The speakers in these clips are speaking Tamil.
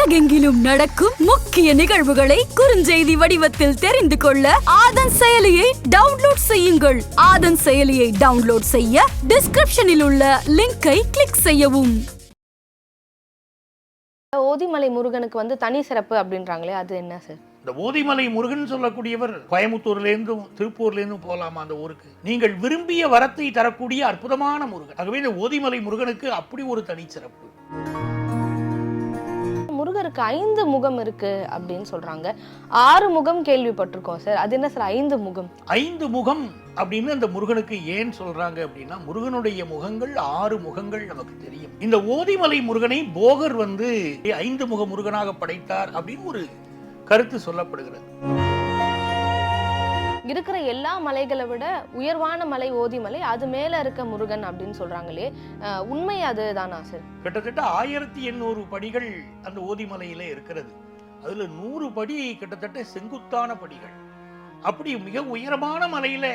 உலகெங்கிலும் நடக்கும் முக்கிய நிகழ்வுகளை குறுஞ்செய்தி வடிவத்தில் தெரிந்து கொள்ள ஆதன் செயலியை டவுன்லோட் செய்யுங்கள். ஆதன் செயலியை டவுன்லோட் செய்ய டிஸ்கிரிப்ஷனில் உள்ள லிங்கை கிளிக் செய்யவும். ஓதிமலை முருகனுக்கு வந்து தனி சிறப்பு அப்படின்றாங்களே அது என்ன சார்? இந்த ஓதிமலை முருகன் சொல்லக்கூடியவர் கோயம்புத்தூர்லேருந்தும் திருப்பூர்லேருந்தும் போகலாமா அந்த ஊருக்கு? நீங்கள் விரும்பிய வரத்தை தரக்கூடிய அற்புதமான முருகன். ஆகவே இந்த ஓதிமலை முருகனுக்கு அப்படி ஒரு தனிச்சிறப்பு முருகருக்கு ஐந்து முகம் இருக்கு அப்படின்னு சொல்றாங்க. ஆறு முகம் கேள்விப்பட்டிருக்கோம் சார். அது என்ன சார்? ஐந்து முகம். ஐந்து முகம் அப்படின்னு அந்த முருகனுக்கு ஏன் சொல்றாங்க அப்படின்னா முருகனுடைய முகங்கள் ஆறு முகங்கள் நமக்கு தெரியும். இந்த ஓதிமலை முருகனை போகர் வந்து ஐந்து முக முருகனாக படைத்தார் அப்படின்னு ஒரு கருத்து சொல்லப்படுகிறது. இருக்கிற எல்லா மலைகளை விட உயர்வான மலை ஓதிமலை அது மேல இருக்க முருகன் அப்படின்னு சொல்றாங்களே உண்மை உண்மை அதுதானா சார் கிட்டத்தட்ட ஆயிரத்தி எண்ணூறு படிகள் அந்த ஓதிமலையில இருக்கிறது. அதுல நூறு படி கிட்டத்தட்ட செங்குத்தான படிகள். அப்படி மிக உயரமான மலையில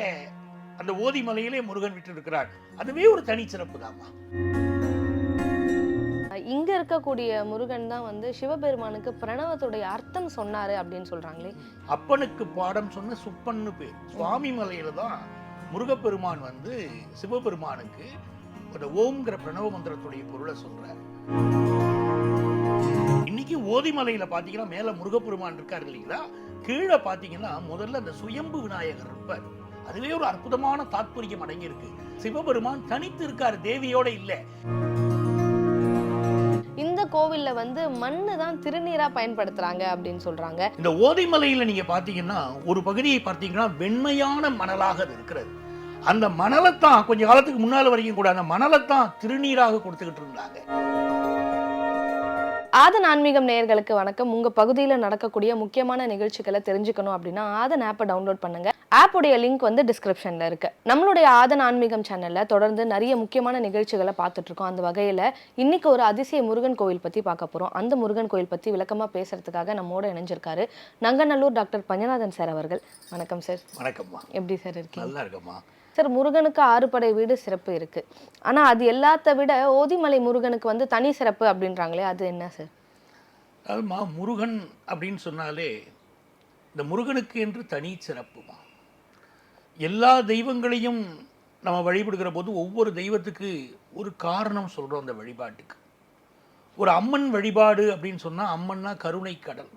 அந்த ஓதிமலையிலே முருகன் விட்டு இருக்கிறார் அதுவே ஒரு தனிச்சிறப்பு தாம்மா. இங்க இருக்கக்கூடிய முருகன் தான் வந்து சிவபெருமானுக்கு பிரணவத்துடைய அர்த்தம் சொன்னாரு அப்படின்னு சொல்றாங்களே. அப்பனுக்கு பாடம் சொன்ன சுப்பன்னு பேர். சுவாமி மலையில தான் முருகப்பெருமான் வந்து சிவபெருமானுக்கு ஒரு ஓம்ங்கிற பிரணவ மந்திரத்துடைய பொருளை சொல்றார். இன்னைக்கு ஓதிமலையில பாத்தீங்கன்னா மேல முருகப்பெருமான் இருக்காரு இல்லைங்களா? கீழே பாத்தீங்கன்னா முதல்ல அந்த சுயம்பு விநாயகர் இருப்பார். அதுவே ஒரு அற்புதமான தாத்பரியம் அடங்கியிருக்கு. சிவபெருமான் தனித்து இருக்காரு தேவியோட இல்ல. இந்த கோவில்ல வந்து மண்ணு தான் திருநீரா பயன்படுத்துறாங்க அப்படின்னு சொல்றாங்க. இந்த ஓதிமலையில நீங்க பாத்தீங்கன்னா ஒரு பகுதியை பார்த்தீங்கன்னா வெண்மையான மணலாக அது இருக்கிறது. அந்த மணலைத்தான் கொஞ்ச காலத்துக்கு முன்னால வரைக்கும் கூட அந்த மணலைத்தான் திருநீராக கொடுத்துக்கிட்டு இருந்தாங்க. ஆதன் ஆன்மீகம் நேயர்களுக்கு வணக்கம். உங்க பகுதியில் நடக்கக்கூடிய முக்கியமான நிகழ்ச்சிகளை தெரிஞ்சுக்கணும் அப்படின்னா ஆதன் ஆப்பை டவுன்லோட் பண்ணுங்க. ஆப்புடைய லிங்க் வந்து டிஸ்கிரிப்ஷன்ல இருக்கு. நம்மளுடைய ஆதன் ஆன்மீகம் சேனல்ல தொடர்ந்து நிறைய முக்கியமான நிகழ்ச்சிகளை பார்த்துட்டு இருக்கோம். அந்த வகையில இன்னைக்கு ஒரு அதிசய முருகன் கோவில் பத்தி பார்க்க போறோம். அந்த முருகன் கோவில் பத்தி விளக்கமா பேசுறதுக்காக நம்மோட இணைஞ்சிருக்காரு நங்கநல்லூர் டாக்டர் பஞ்சநாதன் சார் அவர்கள். வணக்கம் சார். வணக்கம்மா. எப்படி சார் இருக்கீங்க? நல்லா இருக்கம்மா. சார் முருகனுக்கு ஆறுபடை வீடு சிறப்பு இருக்கு. ஆனா அது எல்லாத்த விட ஓதிமலை முருகனுக்கு வந்து தனி சிறப்பு அப்படின்றாங்களே அது என்ன சார்? அதுமா முருகன் அப்படின்னு சொன்னாலே இந்த முருகனுக்கு என்று தனி சிறப்புமா? எல்லா தெய்வங்களையும் நம்ம வழிபடுகிற போது ஒவ்வொரு தெய்வத்துக்கு ஒரு காரணம் சொல்கிறோம் அந்த வழிபாட்டுக்கு. ஒரு அம்மன் வழிபாடு அப்படின்னு சொன்னால் அம்மன்னா கருணை கடல்.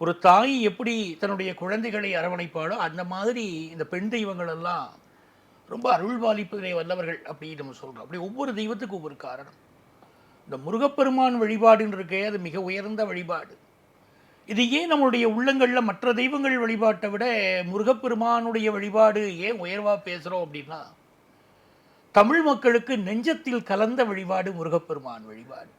ஒரு தாய் எப்படி தன்னுடைய குழந்தைகளை அரவணைப்பாளோ அந்த மாதிரி இந்த பெண் தெய்வங்கள் எல்லாம் ரொம்ப அருள்பாலிப்பதிலே வல்லவர்கள் அப்படின்னு நம்ம சொல்கிறோம் அப்படி ஒவ்வொரு தெய்வத்துக்கும் ஒவ்வொரு காரணம். இந்த முருகப்பெருமான் வழிபாடுன்னு இருக்கே அது மிக உயர்ந்த வழிபாடு. இது ஏன் நம்மளுடைய உள்ளங்களில் மற்ற தெய்வங்கள் வழிபாட்டை விட முருகப்பெருமானுடைய வழிபாடு ஏன் உயர்வாக பேசுகிறோம் அப்படின்னா தமிழ் மக்களுக்கு நெஞ்சத்தில் கலந்த வழிபாடு முருகப்பெருமான் வழிபாடு.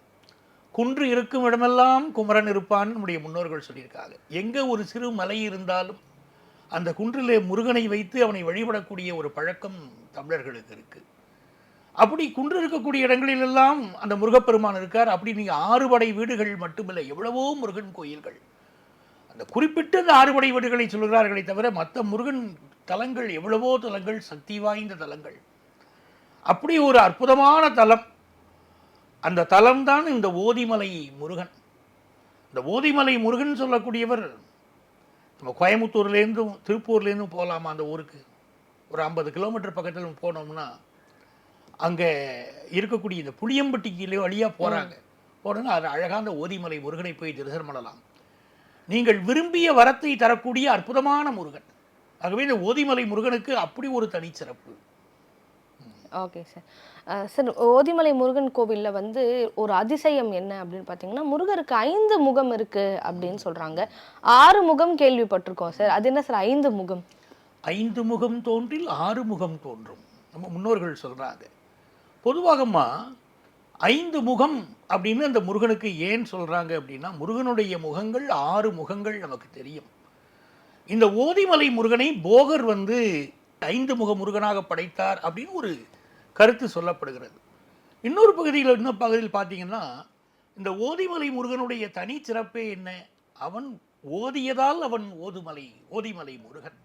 குன்று இருக்கும் இடமெல்லாம் குமரன் இருப்பான்னு நம்முடைய முன்னோர்கள் சொல்லியிருக்காங்க. எங்கே ஒரு சிறு மலை இருந்தாலும் அந்த குன்றிலே முருகனை வைத்து அவனை வழிபடக்கூடிய ஒரு பழக்கம் தமிழர்களுக்கு இருக்குது அப்படி குன்று இருக்கக்கூடிய இடங்களிலெல்லாம் அந்த முருகப்பெருமான் இருக்கார். அப்படி நீங்கள் ஆறுபடை வீடுகள் மட்டுமில்லை எவ்வளவோ முருகன் கோயில்கள். அந்த குறிப்பிட்ட அந்த ஆறுபடை வீடுகளை சொல்கிறார்களே தவிர மற்ற முருகன் தலங்கள் எவ்வளவோ தலங்கள் சக்தி வாய்ந்த தலங்கள். அப்படி ஒரு அற்புதமான தலம். அந்த தலம்தான் இந்த ஓதிமலை முருகன். இந்த ஓதிமலை முருகன் சொல்லக்கூடியவர் நம்ம கோயம்புத்தூர்லேருந்தும் திருப்பூர்லேருந்தும் போகலாமா அந்த ஊருக்கு? ஒரு ஐம்பது கிலோமீட்டர் பக்கத்தில் போனோம்னா அங்கே இருக்கக்கூடிய இந்த புளியம்பட்டிக்கு வழியாக போகிறாங்க போனோன்னா அது அழகான அந்த ஓதிமலை முருகனை போய் தரிசனம் பண்ணலாம். நீங்கள் விரும்பிய வரத்தை தரக்கூடிய அற்புதமான முருகன். ஆகவே இந்த ஓதிமலை முருகனுக்கு அப்படி ஒரு தனிச்சிறப்பு. Okay sir. Sir Othimalai Murugan கோவிலில் வந்து ஒரு அதிசயம் என்ன அப்படின்னு பார்த்தீங்கன்னா முருகருக்கு ஐந்து முகம் இருக்குது அப்படின்னு சொல்கிறாங்க ஆறு முகம் கேள்விப்பட்டிருக்கோம் சார். அது என்ன சார்? ஐந்து முகம். ஐந்து முகம் தோன்றில் ஆறு முகம் தோன்றும். நம்ம முன்னோர்கள் சொல்கிறாங்க பொதுவாகம்மா ஐந்து முகம் அப்படின்னு அந்த முருகனுக்கு ஏன் சொல்கிறாங்க அப்படின்னா முருகனுடைய முகங்கள் ஆறு முகங்கள் நமக்கு தெரியும். இந்த ஓதிமலை முருகனை போகர் வந்து ஐந்து முக முருகனாக படைத்தார் அப்படின்னு ஒரு கருத்து சொல்லப்படுகிறது. இன்னொரு பகுதியில் இன்னொரு பகுதியில் பார்த்தீங்கன்னா இந்த ஓதிமலை முருகனுடைய தனி சிறப்பே என்ன? அவன் ஓதியதால் அவன் ஓதுமலை ஓதிமலை முருகன்.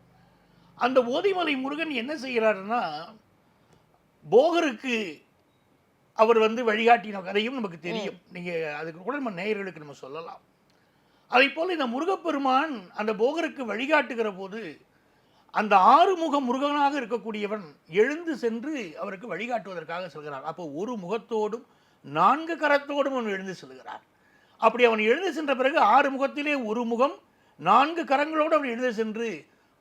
அந்த ஓதிமலை முருகன் என்ன செய்கிறாருன்னா போகருக்கு அவர் வந்து வழிகாட்டின கதையும் நமக்கு தெரியும். நீங்க அதுக்கு கூட நம்ம நேயர்களுக்கு நம்ம சொல்லலாம். அதை போல இந்த முருகப்பெருமான் அந்த போகருக்கு வழிகாட்டுகிற போது அந்த ஆறுமுக முருகனாக இருக்கக்கூடியவன் எழுந்து சென்று அவருக்கு வழிகாட்டுவதற்காக செல்கிறான் அப்போ ஒரு முகத்தோடும் நான்கு கரத்தோடும் அவன் எழுந்து செல்கிறார் அப்படி அவன் எழுந்து சென்ற பிறகு ஆறு முகத்திலே ஒரு முகம் நான்கு கரங்களோடு அவன் எழுந்து சென்று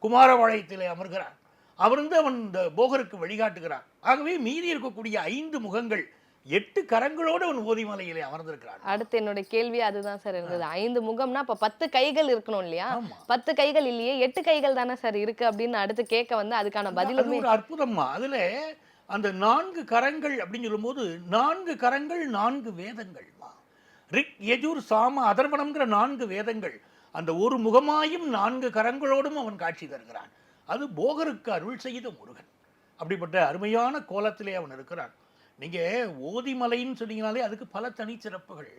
குமாரபாளையத்திலே அமர்கிறான். அவருந்து அவன் இந்த போகருக்கு வழிகாட்டுகிறான். ஆகவே மீதி இருக்கக்கூடிய ஐந்து முகங்கள் எட்டு கரங்களோடு அவன் ஓதிமலையிலே அமர்ந்திருக்கிறான். அடுத்து என்னோட கேள்வி அதுதான் சார் இருந்தது. ஐந்து முகம்னா அப்ப பத்து கைகள் இருக்கணும் இல்லையா? பத்து கைகள் இல்லையே எட்டு கைகள் தானே சார் இருக்கு அப்படின்னு அடுத்து கேட்க வந்து அதுக்கான அது பதிலுமே ஒரு அற்புதம்மா. அதுல அந்த நான்கு கரங்கள் அப்படின்னு சொல்லும்போது நான்கு கரங்கள் நான்கு வேதங்கள்மா. ரிக் யஜுர் சாம அதர்வனம்ங்கிற நான்கு வேதங்கள். அந்த ஒரு முகமாயும் நான்கு கரங்களோடும் அவன் காட்சி தருகிறான். அது போகருக்கு அருள் செய்த முருகன். அப்படிப்பட்ட அருமையான கோலத்திலே அவன் இருக்கிறான். நீங்க ஓதிமலைன்னு சொன்னீங்கனாலே அதுக்கு பல தனிச்சிறப்புகள்.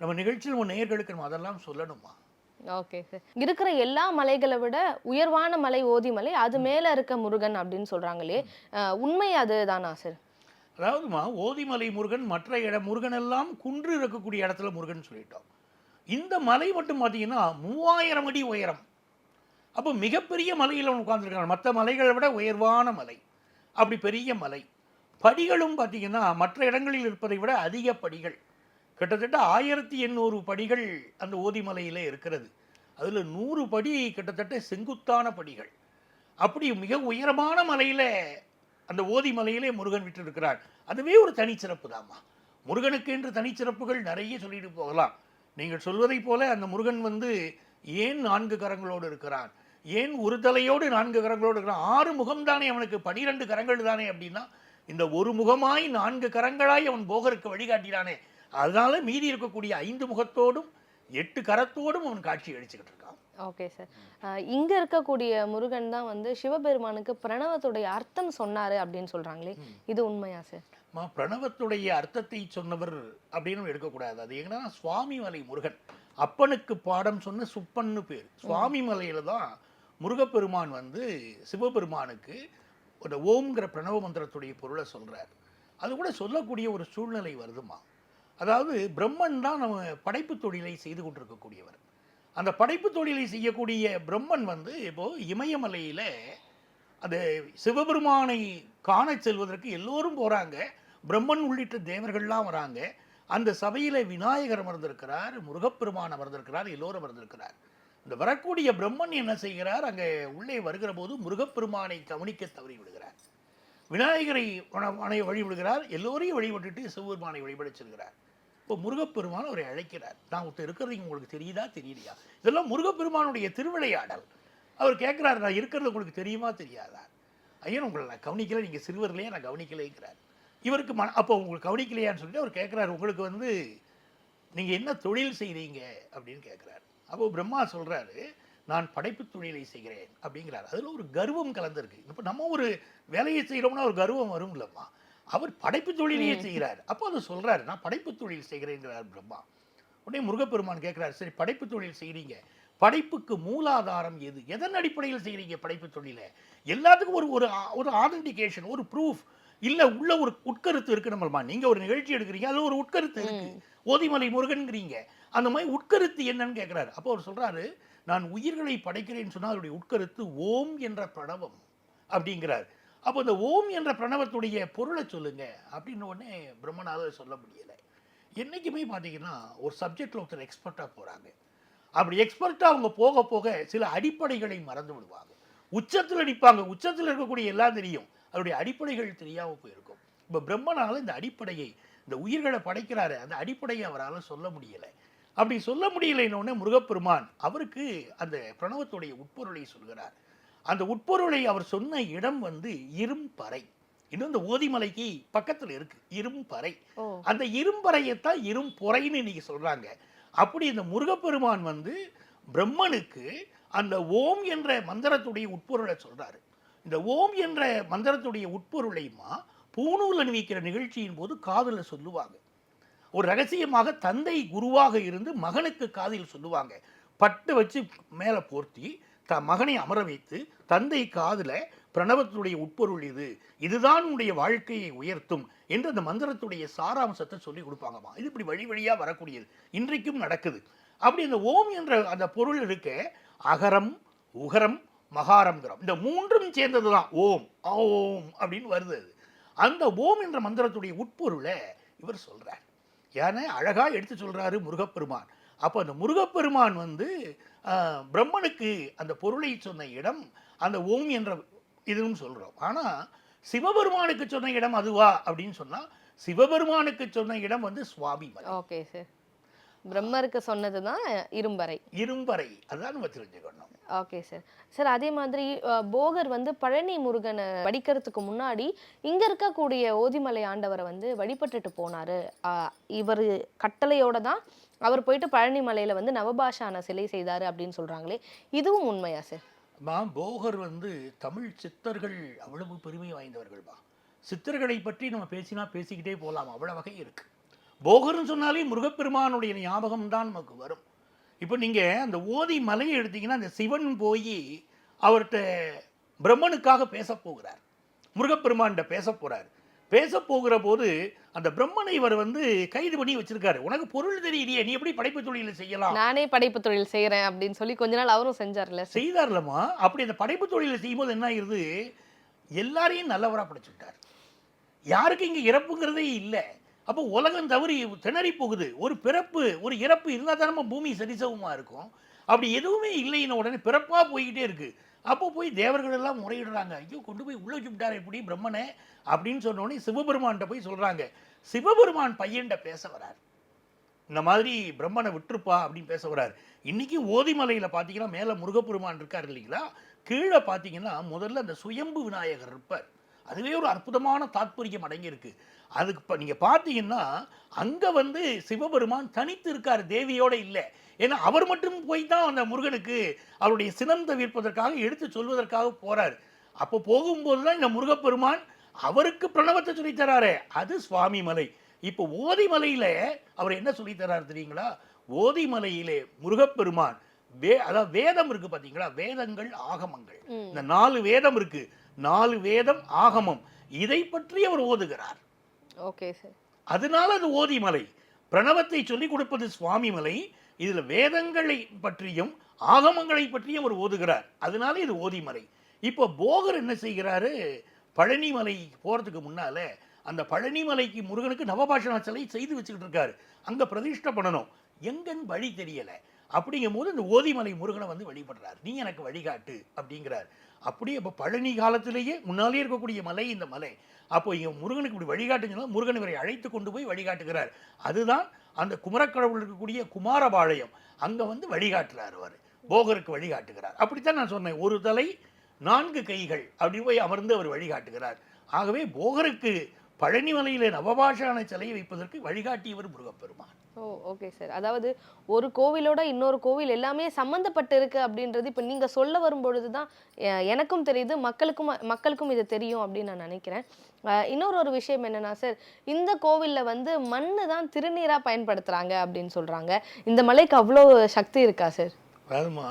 நம்ம நிகழ்ச்சியில் நம்ம நேயர்களுக்கு நம்ம அதெல்லாம் சொல்லணுமா? Okay sir. இருக்கிற எல்லா மலைகளை விட உயர்வான மலை ஓதிமலை அது மேல இருக்க முருகன் அப்படின்னு சொல்றாங்களே. அஹ், உண்மை அதுதானா சார் அதாவதுமா ஓதிமலை முருகன் மற்ற இட முருகன் எல்லாம் குன்று இருக்கக்கூடிய இடத்துல முருகன் சொல்லிட்டோம். இந்த மலை மட்டும் பார்த்தீங்கன்னா மூவாயிரம் அடி உயரம். அப்போ மிகப்பெரிய மலையில் அவன் உட்கார்ந்திருக்கான் மற்ற மலைகளை விட உயர்வான மலை. அப்படி பெரிய மலை. படிகளும் பார்த்தீங்கன்னா மற்ற இடங்களில் இருப்பதை விட அதிக படிகள். கிட்டத்தட்ட ஆயிரத்தி எண்ணூறு படிகள் அந்த ஓதிமலையில் இருக்கிறது. அதில் நூறு படி கிட்டத்தட்ட செங்குத்தான படிகள். அப்படி மிக உயரமான மலையில் அந்த ஓதிமலையிலே முருகன் விட்டிருக்கிறார். அதுவே ஒரு தனிச்சிறப்பு தாம்மா. முருகனுக்கு என்று தனிச்சிறப்புகள் நிறைய சொல்லிட்டு போகலாம். நீங்கள் சொல்வதைப் போல அந்த முருகன் வந்து ஏன் நான்கு கரங்களோடு இருக்கிறான்? ஏன் ஒரு தலையோடு நான்கு கரங்களோடு இருக்கிறான்? ஆறு முகம் தானே அவனுக்கு பனிரெண்டு கரங்கள் தானே அப்படின்னா இந்த ஒரு முகமாய் நான்கு கரங்களாய் அவன் போகருக்கு வழிகாட்டினானே. அதனால மீதி இருக்கக்கூடிய ஐந்து முகத்தோடும் எட்டு கரத்தோடும் அவன் காட்சி அளிச்சுக்கிட்டு இருக்கான். ஓகே சார் இங்க இருக்கக்கூடிய முருகன் தான் வந்து சிவபெருமானுக்கு பிரணவத்துடைய அர்த்தம் சொன்னாரு அப்படின்னு சொல்றாங்களே. இது உண்மையா சார் மா பிரணவத்துடைய அர்த்தத்தை சொன்னவர் அப்படின்னு எடுக்கக்கூடாது. அது எங்கன்னா சுவாமி மலை முருகன். அப்பனுக்கு பாடம் சொன்ன சுப்பன்னு பேர். சுவாமி மலையில தான் முருகப்பெருமான் வந்து சிவபெருமானுக்கு ஒரு ஓம்ங்கிற பிரணவ மந்திரத்துடைய பொருளை சொல்கிறார் அது கூட சொல்லக்கூடிய ஒரு சூழ்நிலை வருதுமா? அதாவது பிரம்மன் தான் நம்ம படைப்பு தொழிலை செய்து கொண்டிருக்கக்கூடியவர். அந்த படைப்பு தொழிலை செய்யக்கூடிய பிரம்மன் வந்து இப்போது இமயமலையில் அது சிவபெருமானை காணச் செல்வதற்கு எல்லோரும் போகிறாங்க பிரம்மன் உள்ளிட்ட தேவர்கள்லாம் வராங்க. அந்த சபையில் விநாயகர் அமர்ந்திருக்கிறார் முருகப்பெருமான் அமர்ந்திருக்கிறார் எல்லோரும் அமர்ந்திருக்கிறார். இந்த வரக்கூடிய பிரம்மன் என்ன செய்கிறார்? அங்கே உள்ளே வருகிற போது முருகப்பெருமானை கவனிக்க தவறி விடுகிறார் விநாயகரை உணவனை வழிபடுகிறார் எல்லோரையும் வழிபட்டுட்டு சிவபெருமானை வழிபடச் செல்கிறார். இப்போ முருகப்பெருமான் அவரை அழைக்கிறார். நான் ஒருத்தர் இருக்கிறது உங்களுக்கு தெரியுதா தெரியலையா? இதெல்லாம் முருகப்பெருமானுடைய திருவிளையாடல். அவர் கேட்குறாரு நான் இருக்கிறது உங்களுக்கு தெரியுமா தெரியாதா? ஐயன் உங்களை நான் கவனிக்கலை. நீங்கள் சிறுவர்லையே நான் கவனிக்கலைங்கிறார். இவருக்கு மன அப்போ உங்களுக்கு கவனிக்கலையான்னு சொல்லிட்டு அவர் கேட்குறாரு உங்களுக்கு வந்து நீங்கள் என்ன தொழில் செய்கிறீங்க அப்படின்னு கேட்குறாரு. அப்போ பிரம்மா சொல்கிறாரு நான் படைப்பு தொழிலை செய்கிறேன் அப்படிங்கிறார். அதில் ஒரு கர்வம் கலந்துருக்கு. இப்போ நம்ம ஒரு வேலையை செய்கிறோம்னா ஒரு கர்வம் வரும் இல்லைம்மா அவர் படைப்பு தொழிலையே செய்கிறார் அப்போ அதை சொல்கிறாரு நான் படைப்பு தொழில் செய்கிறேங்கிறார் பிரம்மா. உடனே முருகப்பெருமான் கேட்குறாரு சரி படைப்பு தொழில் செய்கிறீங்க படைப்புக்கு மூலாதாரம் எது? எதன் அடிப்படையில் செய்கிறீங்க படைப்பு தொழிலை? எல்லாத்துக்கும் ஒரு ஒரு ஒரு ஆதென்டிகேஷன் ஒரு ப்ரூஃப் இல்லை உள்ள ஒரு உட்கருத்து இருக்கு நம்மளமா நீங்கள் ஒரு நிகழ்ச்சி எடுக்கிறீங்க அதில் ஒரு உட்கருத்து இருக்கு. ஓதிமலை முருகன்கிறீங்க அந்த மாதிரி உட்கருத்து என்னன்னு கேட்குறாரு அப்போ அவர் சொல்கிறாரு நான் உயிர்களை படைக்கிறேன்னு சொன்னால் அதனுடைய உட்கருத்து ஓம் என்ற பிரணவம் அப்படிங்கிறார். அப்போ இந்த ஓம் என்ற பிரணவத்துடைய பொருளை சொல்லுங்க அப்படின்னு உடனே பிரம்மனால சொல்ல முடியலை. என்றைக்குமே பார்த்தீங்கன்னா ஒரு சப்ஜெக்டில் ஒருத்தர் எக்ஸ்பர்ட்டாக போகிறாங்க அப்படி எக்ஸ்பர்ட்டாக அவங்க போக போக சில அடிப்படைகளை மறந்து விடுவாங்க. உச்சத்தில் நிற்பாங்க உச்சத்தில் இருக்கக்கூடிய எல்லாம் தெரியும். அதனுடைய அடிப்படைகள் தெரியாமல் போயிருக்கும். இப்போ பிரம்மனால இந்த அடிப்படையை இந்த உயிர்களை படைக்கிறாரு. அந்த அடிப்படையை அவரால் சொல்ல முடியலை. அப்படி சொல்ல முடியலைன்னு உடனே முருகப்பெருமான் அவருக்கு அந்த பிரணவத்துடைய உட்பொருளை சொல்கிறார். அந்த உட்பொருளை அவர் சொன்ன இடம் வந்து இரும்பறை. இன்னும் இந்த ஓதிமலைக்கு பக்கத்தில் இருக்கு இரும்பறை. அந்த இரும்பறையத்தான் இரும்பொறைன்னு இன்னைக்கு சொல்றாங்க. அப்படி இந்த முருகப்பெருமான் வந்து பிரம்மனுக்கு அந்த ஓம் என்ற மந்திரத்துடைய உட்பொருளை சொல்றாரு. இந்த ஓம் என்ற மந்திரத்துடைய உட்பொருளையுமா பூணூல் அணிவிக்கிற நிகழ்ச்சியின் போது காதுல சொல்லுவாங்க. ஒரு ரகசியமாக தந்தை குருவாக இருந்து மகனுக்கு காதில் சொல்லுவாங்க. பட்டு வச்சு மேலே போர்த்தி த மகனை அமர வைத்து தந்தை காதில் பிரணவத்துடைய உட்பொருள் இது. இதுதான் உன்னுடைய வாழ்க்கையை உயர்த்தும் என்று அந்த மந்திரத்துடைய சாராம்சத்தை சொல்லி கொடுப்பாங்கம்மா. இது இப்படி வழி வழியாக வரக்கூடியது. இன்றைக்கும் நடக்குது. அப்படி அந்த ஓம் என்ற அந்த பொருள் இருக்க அகரம் உகரம் மகாரம்ங்கிறோம் இந்த மூன்றும் சேர்ந்தது தான் ஓம் ஓம் அப்படின்னு வருது அது. அந்த ஓம் என்ற மந்திரத்துடைய உட்பொருளை இவர் சொல்கிறார் ஏன்னா அழகாக எடுத்து சொல்கிறாரு முருகப்பெருமான். அப்போ அந்த முருகப்பெருமான் வந்து பிரம்மனுக்கு அந்த பொருளை சொன்ன இடம் அந்த ஓம் என்ற இதுன்னு சொல்கிறோம் ஆனால் சிவபெருமானுக்கு சொன்ன இடம் அதுவா அப்படின்னு சொன்னால் சிவபெருமானுக்கு சொன்ன இடம் வந்து சுவாமி ஓகே சார். பிரம்மருக்கு சொன்னது தான் இரும்பறை. இரும்பறை. அதான் நம்ம தெரிஞ்சுக்கணும். ஓகே சார் சார் அதே மாதிரி போகர் வந்து பழனி முருகனை வடிக்கிறதுக்கு முன்னாடி இங்க இருக்கக்கூடிய ஓதிமலை ஆண்டவரை வந்து வழிபட்டுட்டு போனாரு. இவர் கட்டளையோட தான் அவர் போயிட்டு பழனி மலையில வந்து நவபாஷான சிலை செய்தாரு அப்படின்னு சொல்றாங்களே. இதுவும் உண்மையா சார் மா போகர் வந்து தமிழ் சித்தர்கள் அவ்வளவு பெருமை வாய்ந்தவர்கள்மா சித்தர்களை பற்றி நம்ம பேசினா பேசிக்கிட்டே போகலாம் அவ்வளோ வகை இருக்கு. போகர்னு சொன்னாலே முருகப்பெருமானுடைய ஞாபகம் தான் நமக்கு வரும். இப்போ நீங்கள் அந்த ஓதி மலையை எடுத்தீங்கன்னா அந்த சிவன் போய் அவர்கிட்ட பிரம்மனுக்காக பேச போகிறார். முருகப்பெருமான்கிட்ட பேச போகிறார் பேச போகிற போது அந்த பிரம்மனை இவர் வந்து கைது பண்ணி வச்சிருக்காரு. உனக்கு பொருள் தெரியலையே நீ எப்படி படைப்பு தொழிலை செய்யலாம்? நானே படைப்பு தொழில் செய்யறேன் அப்படின்னு சொல்லி கொஞ்ச நாள் அவரும் செஞ்சார்ல. சார் செய்தார்லம்மா. அப்படி அந்த படைப்பு தொழிலை செய்யும்போது என்ன ஆயிருது எல்லாரையும் நல்லவரா படைச்சுட்டார் யாருக்கு இங்க இறப்புங்கிறதே இல்லை. அப்போ உலகம் தவறி திணறி போகுது. ஒரு பிறப்பு ஒரு இறப்பு இருந்தால் தானே பூமி சரிசவமாக இருக்கும். அப்படி எதுவுமே இல்லைன்னு உடனே பிறப்பாக போய்கிட்டே இருக்குது அப்போ போய் தேவர்கள் எல்லாம் முறையிடுறாங்க. ஐயோ கொண்டு போய் உள்ளே வச்சுட்டார் எப்படி பிரம்மனே? அப்படின்னு சொன்னோடனே சிவபெருமான்கிட்ட போய் சொல்கிறாங்க சிவபெருமான் பையன்கிட்ட பேச வரார். இந்த மாதிரி பிரம்மனை விட்டுருப்பா அப்படின்னு பேச வரார். இன்றைக்கும் ஓதிமலையில் பார்த்தீங்கன்னா மேலே முருகப்பெருமான் இருக்கார் இல்லைங்களா? கீழே பார்த்தீங்கன்னா முதல்ல அந்த சுயம்பு விநாயகர் இருப்பார். அதுவே ஒரு அற்புதமான தாத்பரியம் அடங்கியிருக்கு. அதுக்கு இப்போ நீங்கள் பார்த்தீங்கன்னா அங்கே வந்து சிவபெருமான் தனித்து இருக்கார் தேவியோட இல்லை. ஏன்னா அவர் மட்டும் போய் தான் அந்த முருகனுக்கு அவருடைய சினம் தவிர்ப்பதற்காக எடுத்து சொல்வதற்காக போறார். அப்போ போகும்போது தான் இந்த முருகப்பெருமான் அவருக்கு பிரணவத்தை சொல்லித் தராரு. அது சுவாமி மலை இப்போ ஓதிமலையில அவர் என்ன சொல்லித் தராரு தெரியுங்களா? ஓதிமலையிலே முருகப்பெருமான் வே அதாவது வேதம் இருக்கு பாத்தீங்களா வேதங்கள் ஆகமங்கள். இந்த நாலு வேதம் இருக்கு. நாலு வேதம் ஆகமம். இதை பற்றி அவர் ஓதுகிறார். ஓகே சார் அதனால அது ஓதிமலை. பிரணவத்தை சொல்லிக் கொடுப்பது சுவாமி மலை இதுல வேதங்களை பற்றியும் ஆகமங்களை பற்றியும் அவர் ஓதுகிறார். அதனால இது ஓதிமலை. இப்போ போகர் என்ன செய்கிறாரு? பழனி மலை போறதுக்கு முன்னால அந்த பழனி மலைக்கு முருகனுக்கு நவபாஷண சிலை செய்து வச்சுக்கிட்டு இருக்காரு. அங்க பிரதிஷ்டை பண்ணணும். எங்கன்னு வழி தெரியல. அப்படிங்கும் போது இந்த ஓதிமலை முருகனை வந்து வழிபடுறார். நீ எனக்கு வழிகாட்டு அப்படிங்கிறார். அப்படியே இப்போ பழனி காலத்திலேயே முன்னாலே இருக்கக்கூடிய மலை இந்த மலை. அப்போ இங்கே முருகனுக்கு இப்படி வழிகாட்டுங்கன்னா முருகன் இவரை அழைத்து கொண்டு போய் வழிகாட்டுகிறார். அதுதான் அந்த குமரக்கடவுள் இருக்கக்கூடிய குமாரபாளையம். அங்கே வந்து வழிகாட்டுறார் அவர். போகருக்கு வழிகாட்டுகிறார். அப்படித்தான் நான் சொன்னேன். ஒரு தலை நான்கு கைகள். அப்படி போய் அமர்ந்து அவர் வழிகாட்டுகிறார். ஆகவே போகருக்கு பழனி மலையிலே நவபாஷான சிலையை வைப்பதற்கு வழிகாட்டியவர் முருகப்பெருமான். ஓ ஓகே சார் அதாவது ஒரு கோவிலோட இன்னொரு கோவில் எல்லாமே சம்மந்தப்பட்டு இருக்கு அப்படின்றது இப்போ நீங்க சொல்ல வரும்பொழுது தான் எனக்கும் தெரியுது மக்களுக்கும் மக்களுக்கும் இது தெரியும் அப்படின்னு நான் நினைக்கிறேன். இன்னொரு ஒரு விஷயம் என்னன்னா சார் இந்த கோவில்ல வந்து மண்ணு தான் திருநீரா பயன்படுத்துறாங்க அப்படின்னு சொல்றாங்க. இந்த மலைக்கு அவ்வளோ சக்தி இருக்கா சார் அதாவதுமா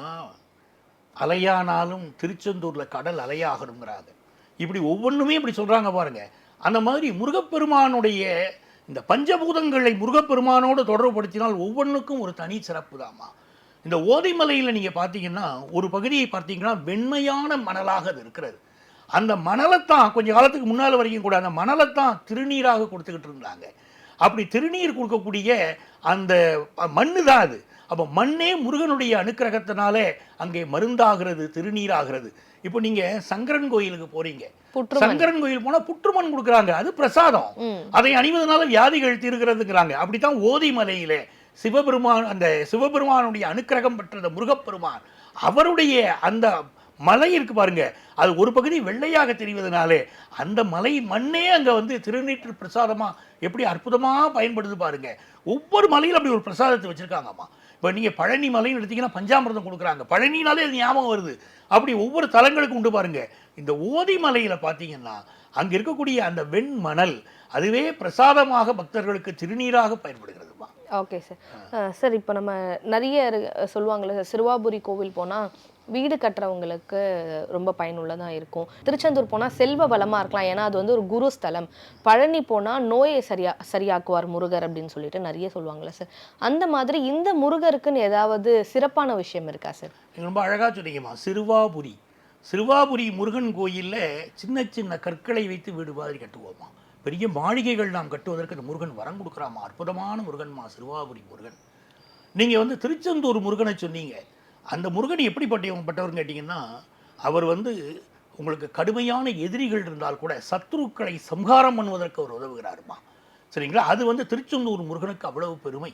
அலையானாலும் திருச்செந்தூர்ல கடல் அலையாகணுங்கிறாங்க. இப்படி ஒவ்வொன்றுமே இப்படி சொல்றாங்க பாருங்க. அந்த மாதிரி முருகப்பெருமானுடைய இந்த பஞ்சபூதங்களை முருகப்பெருமானோடு தொடர்புபடுத்தினால் ஒவ்வொன்றுக்கும் ஒரு தனி சிறப்பு தாம்மா இந்த ஓதைமலையில் நீங்கள் பார்த்தீங்கன்னா ஒரு பகுதியை பார்த்தீங்கன்னா வெண்மையான மணலாக அது இருக்கிறது. அந்த மணலைத்தான் கொஞ்சம் காலத்துக்கு முன்னால் வரைக்கும் கூட அந்த மணலைத்தான் திருநீராக கொடுத்துக்கிட்டு இருந்தாங்க. அப்படி திருநீர் கொடுக்கக்கூடிய அந்த மண்ணு தான் அது. அப்போ மண்ணே முருகனுடைய அனுக்கிரகத்தினாலே அங்கே மருந்தாகிறது திருநீராகிறது. இப்போ நீங்க சங்கரன் கோயிலுக்கு போறீங்க. சங்கரன் கோயில் போனா புற்றுமண் கொடுக்குறாங்க. அது பிரசாதம். அதை அணிவதனால வியாதிகள் தீர்கிறதுங்கிறாங்க அப்படித்தான் ஓதிமலையிலே சிவபெருமான் அந்த சிவபெருமானுடைய அனுக்கிரகம் பெற்ற அந்த முருகப்பெருமான். அவருடைய அந்த மலை இருக்கு பாருங்க. அது ஒரு பகுதி வெள்ளையாக தெரிவதனாலே அந்த மலை மண்ணே அங்க வந்து திருநீற்று பிரசாதமா எப்படி அற்புதமா பயன்படுது பாருங்க. ஒவ்வொரு மலையிலும் அப்படி ஒரு பிரசாதத்தை வச்சிருக்காங்கம்மா. இப்போ நீங்கள் பழனி மலைன்னு எடுத்தீங்கன்னா பஞ்சாமிர்தம் கொடுக்குறாங்க. பழனினாலே அது ஞாபகம் வருது. அப்படி ஒவ்வொரு தலங்களுக்கும் உண்டு பாருங்க. இந்த ஓதி மலையில் பார்த்தீங்கன்னா அங்கே இருக்கக்கூடிய அந்த வெண்மணல் அதுவே பிரசாதமாக பக்தர்களுக்கு திருநீராக பயன்படுகிறதுமா ஓகே சார் சார் இப்போ நம்ம நிறைய சொல்லுவாங்கள்ல சார் சிறுவாபுரி கோவில் போனால் வீடு கட்டுறவங்களுக்கு ரொம்ப பயனுள்ளதாக இருக்கும். திருச்செந்தூர் போனால் செல்வ வளமாக இருக்கலாம். ஏன்னா அது வந்து ஒரு குரு ஸ்தலம். பழனி போனால் நோயை சரியா சரியாக்குவார் முருகர் அப்படின்னு சொல்லிட்டு நிறைய சொல்லுவாங்களா சார் அந்த மாதிரி இந்த முருகருக்குன்னு ஏதாவது சிறப்பான விஷயம் இருக்கா சார் ரொம்ப அழகாக சொன்னீங்கம்மா. சிறுவாபுரி. சிறுவாபுரி முருகன் கோயிலில் சின்ன சின்ன கற்களை வைத்து வீடு மாதிரி கட்டுவோமா பெரிய மாளிகைகள் நாம் கட்டுவதற்கு அந்த முருகன் வரம் கொடுக்குறாமா அற்புதமான முருகன்மா சிறுவாபுரி முருகன். நீங்கள் வந்து திருச்செந்தூர் முருகனை சொன்னீங்க. அந்த முருகன் எப்படிப்பட்டவங்கப்பட்டவர்னு கேட்டிங்கன்னா அவர் வந்து உங்களுக்கு கடுமையான எதிரிகள் இருந்தால் கூட சத்ருக்களை சம்ஹாரம் பண்ணுவதற்கு அவர் உதவுகிறாருமா? சரிங்களா? அது வந்து திருச்செந்தூர் முருகனுக்கு அவ்வளவு பெருமை.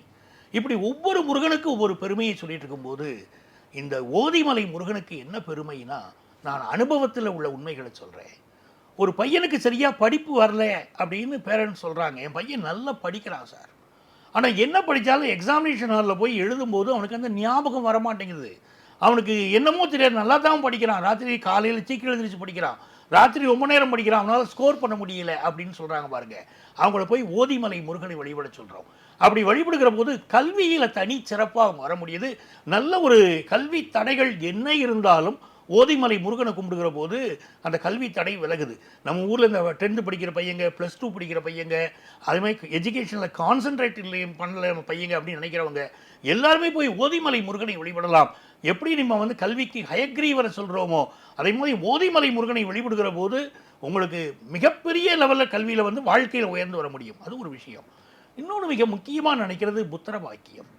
இப்படி ஒவ்வொரு முருகனுக்கு ஒவ்வொரு பெருமையை சொல்லிட்டு இருக்கும்போது இந்த ஓதிமலை முருகனுக்கு என்ன பெருமைனா நான் அனுபவத்தில் உள்ள உண்மைகளை சொல்கிறேன் ஒரு பையனுக்கு சரியாக படிப்பு வரல அப்படின்னு பேரண்ட்ஸ் சொல்கிறாங்க என் பையன் நல்லா படிக்கிறான் சார். ஆனால் என்ன படித்தாலும் எக்ஸாமினேஷன் ஹாலில் போய் எழுதும்போது அவனுக்கு அந்த ஞாபகம் வர மாட்டேங்குது அவனுக்கு என்னமோ தெரியாது. நல்லா தான் படிக்கிறான். ராத்திரி காலையில் சீக்கிரம் எழுந்திரிச்சு படிக்கிறான். ராத்திரி ரொம்ப நேரம் படிக்கிறான். அவனால் ஸ்கோர் பண்ண முடியல அப்படின்னு சொல்கிறாங்க பாருங்கள் அவங்கள போய் ஓதிமலை முருகனை வழிபட சொல்கிறோம் அப்படி வழிபடுகிற போது கல்வியில் தனி சிறப்பாக அவங்க வர முடியுது. நல்ல ஒரு கல்வி தடைகள் என்ன இருந்தாலும் ஓதிமலை முருகனை கும்பிடுகிற போது அந்த கல்வி தடை விலகுது. நம்ம ஊரில் இந்த டென்த்து படிக்கிற பையங்க ப்ளஸ் டூ படிக்கிற பையங்க அது மாதிரி எஜுகேஷனில் கான்சென்ட்ரேட் இல்லையும் பண்ணல நம்ம பையங்க அப்படின்னு நினைக்கிறவங்க எல்லாருமே போய் ஓதிமலை முருகனை வழிபடலாம். எப்படி நம்ம வந்து கல்விக்கு ஹயக்ரீவரை சொல்கிறோமோ அதே மாதிரி ஓதிமலை முருகனை வழிபடுகிற போது உங்களுக்கு மிகப்பெரிய லெவலில் கல்வியில் வந்து வாழ்க்கையில் உயர்ந்து வர முடியும். அது ஒரு விஷயம். இன்னொன்று மிக முக்கியமாக நினைக்கிறது புத்திர பாக்கியம்.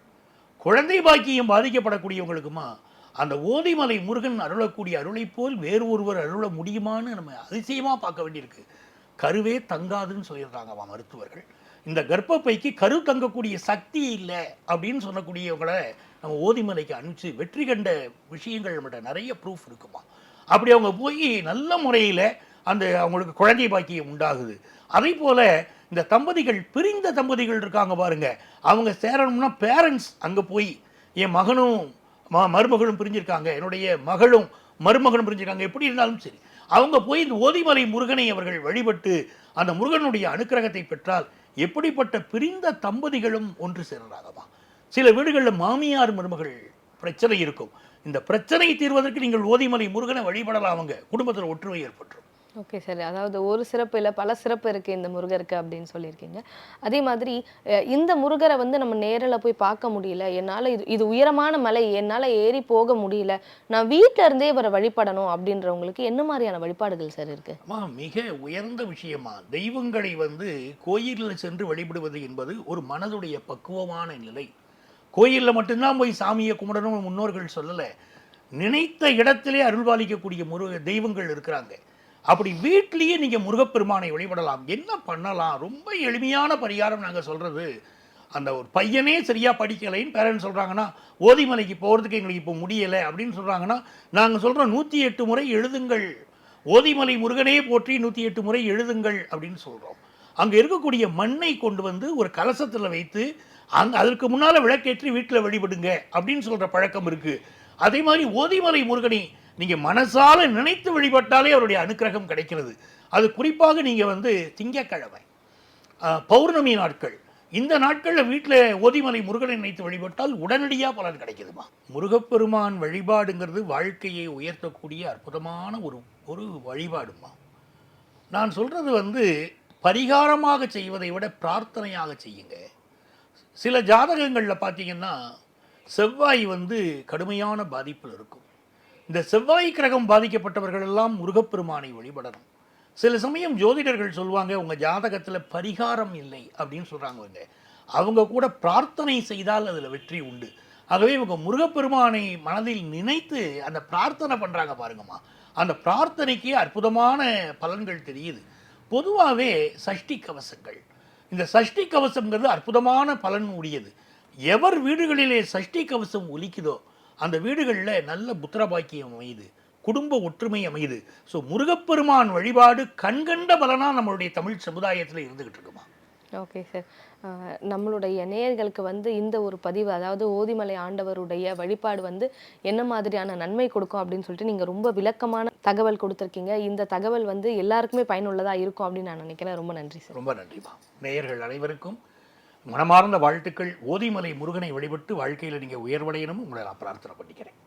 குழந்தை பாக்கியம் பாதிக்கப்படக்கூடியவங்களுக்குமா அந்த ஓதிமலை முருகன் அருளக்கூடிய அருளைப் போல் வேறு ஒருவர் அருள முடியுமான்னு நம்ம அதிசயமாக பார்க்க வேண்டியிருக்கு. கருவே தங்காதுன்னு சொல்லியிருக்காங்கம்மா மருத்துவர்கள். இந்த கர்ப்பப்பைக்கு கரு தங்கக்கூடிய சக்தி இல்லை அப்படின்னு சொல்லக்கூடியவங்களை நம்ம ஓதிமலைக்கு அனுப்பிச்சு வெற்றி கண்ட விஷயங்கள் நம்மகிட்ட நிறைய ப்ரூஃப் இருக்குமா. அப்படி அவங்க போய் நல்ல முறையில் அந்த அவங்களுக்கு குழந்தை பாக்கியம் உண்டாகுது. அதே போல் இந்த தம்பதிகள் பிரிந்த தம்பதிகள் இருக்காங்க பாருங்கள் அவங்க சேரணும்னா பேரண்ட்ஸ் அங்கே போய் என் மகனும் மருமகளும் பிரிஞ்சிருக்காங்க. என்னுடைய மகளும் மருமகனும் பிரிஞ்சிருக்காங்க. எப்படி இருந்தாலும் சரி அவங்க போய் இந்த ஓதிமலை முருகனை அவர்கள் வழிபட்டு அந்த முருகனுடைய அனுக்கிரகத்தை பெற்றால் எப்படிப்பட்ட பிரிந்த தம்பதிகளும் ஒன்று சேர்றாங்கம்மா சில வீடுகளில் மாமியார் மருமகள் பிரச்சனை இருக்கும். இந்த பிரச்சனை தீர்வதற்கு நீங்கள் ஓதிமலை முருகனை வழிபடலாம் அவங்க. குடும்பத்தில் ஒற்றுமை ஏற்பட்டுரும். Okay sir. அதாவது ஒரு சிறப்பு இல்லை பல சிறப்பு இருக்குது இந்த முருகருக்கு அப்படின்னு சொல்லியிருக்கீங்க. அதே மாதிரி இந்த முருகரை வந்து நம்ம நேரில் போய் பார்க்க முடியல. என்னால் இது இது உயரமான மலை என்னால் ஏறி போக முடியல. நான் வீட்டில் இருந்தே இவரை வழிபடணும் அப்படின்றவங்களுக்கு என்ன மாதிரியான வழிபாடுகள் சார் இருக்குது அம்மா மிக உயர்ந்த விஷயமா தெய்வங்களை வந்து கோயிலில் சென்று வழிபடுவது என்பது ஒரு மனதுடைய பக்குவமான நிலை. கோயிலில் மட்டும்தான் போய் சாமியை கும்பிடணும் முன்னோர்கள் சொல்லலை. நினைத்த இடத்திலே அருள்பாலிக்கக்கூடிய முருக தெய்வங்கள் இருக்கிறாங்க. அப்படி வீட்லேயே நீங்கள் முருகப்பெருமானை வழிபடலாம். என்ன பண்ணலாம்? ரொம்ப எளிமையான பரிகாரம் நாங்கள் சொல்கிறது அந்த ஒரு பையனே சரியாக படிக்கலைன்னு பேரண்ட்ஸ் சொல்கிறாங்கன்னா ஓதிமலைக்கு போகிறதுக்கு எங்களுக்கு இப்போ முடியலை அப்படின்னு சொல்கிறாங்கன்னா நாங்கள் சொல்கிறோம் நூற்றி எட்டு முறை எழுதுங்கள். ஓதிமலை முருகனே போற்றி நூற்றி எட்டு முறை எழுதுங்கள் அப்படின்னு சொல்கிறோம் அங்கே இருக்கக்கூடிய மண்ணை கொண்டு வந்து ஒரு கலசத்தில் வைத்து அங் அதற்கு முன்னால் விளக்கேற்றி வீட்டில் வழிபடுங்க அப்படின்னு சொல்கிற பழக்கம் இருக்குது அதே மாதிரி ஓதிமலை முருகனை நீங்கள் மனசால நினைத்து வழிபட்டாலே அவருடைய அனுக்கிரகம் கிடைக்கிறது. அது குறிப்பாக நீங்கள் வந்து திங்கக்கிழமை பௌர்ணமி நாட்கள். இந்த நாட்களில் வீட்டில் ஓதிமலை முருகனை நினைத்து வழிபட்டால் உடனடியாக பலன் கிடைக்குதுமா? முருகப்பெருமான் வழிபாடுங்கிறது வாழ்க்கையை உயர்த்தக்கூடிய அற்புதமான ஒரு ஒரு வழிபாடுமா? நான் சொல்கிறது வந்து பரிகாரமாக செய்வதை விட பிரார்த்தனையாக செய்யுங்க. சில ஜாதகங்களில் பார்த்தீங்கன்னா செவ்வாய் வந்து கடுமையான பாதிப்பில் இருக்கும். இந்த செவ்வாய் கிரகம் பாதிக்கப்பட்டவர்கள் எல்லாம் முருகப்பெருமானை வழிபடணும். சில சமயம் ஜோதிடர்கள் சொல்லுவாங்க உங்கள் ஜாதகத்தில் பரிகாரம் இல்லை அப்படின்னு சொல்கிறாங்க அவங்க அவங்க கூட பிரார்த்தனை செய்தால் அதில் வெற்றி உண்டு. ஆகவே இவங்க முருகப்பெருமானை மனதில் நினைத்து அந்த பிரார்த்தனை பண்ணுறாங்க பாருங்கம்மா. அந்த பிரார்த்தனைக்கு அற்புதமான பலன்கள் தெரியுது. பொதுவாகவே சஷ்டி கவசங்கள். இந்த சஷ்டி கவசங்கிறது அற்புதமான பலன் உடையது. எவர் வீடுகளிலே சஷ்டி கவசம் ஒலிக்குதோ அந்த வீடுகளில் நல்ல புத்திர பாக்கியம் அமையுது குடும்ப ஒற்றுமை அமையுது. ஸோ முருகப்பெருமான் வழிபாடு கண்கண்ட பலனாக நம்மளுடைய தமிழ் சமுதாயத்தில் இருந்துகிட்டு இருக்குமா? ஓகே சார் நம்மளுடைய நேயர்களுக்கு வந்து இந்த ஒரு பதிவு அதாவது ஓதிமலை ஆண்டவருடைய வழிபாடு வந்து என்ன மாதிரியான நன்மை கொடுக்கும் அப்படின்னு சொல்லிட்டு நீங்கள் ரொம்ப விளக்கமான தகவல் கொடுத்துருக்கீங்க. இந்த தகவல் வந்து எல்லாருக்குமே பயனுள்ளதாக இருக்கும் அப்படின்னு நான் நினைக்கிறேன். ரொம்ப நன்றி சார் ரொம்ப நன்றிமா நேயர்கள் அனைவருக்கும் மனமார்ந்த வாழ்த்துக்கள். ஓதிமலை முருகனை வழிபட்டு வாழ்க்கையில் நீங்கள் உயர்வடையணும் உங்களை நான் பிரார்த்தனை பண்ணிக்கிறேன்.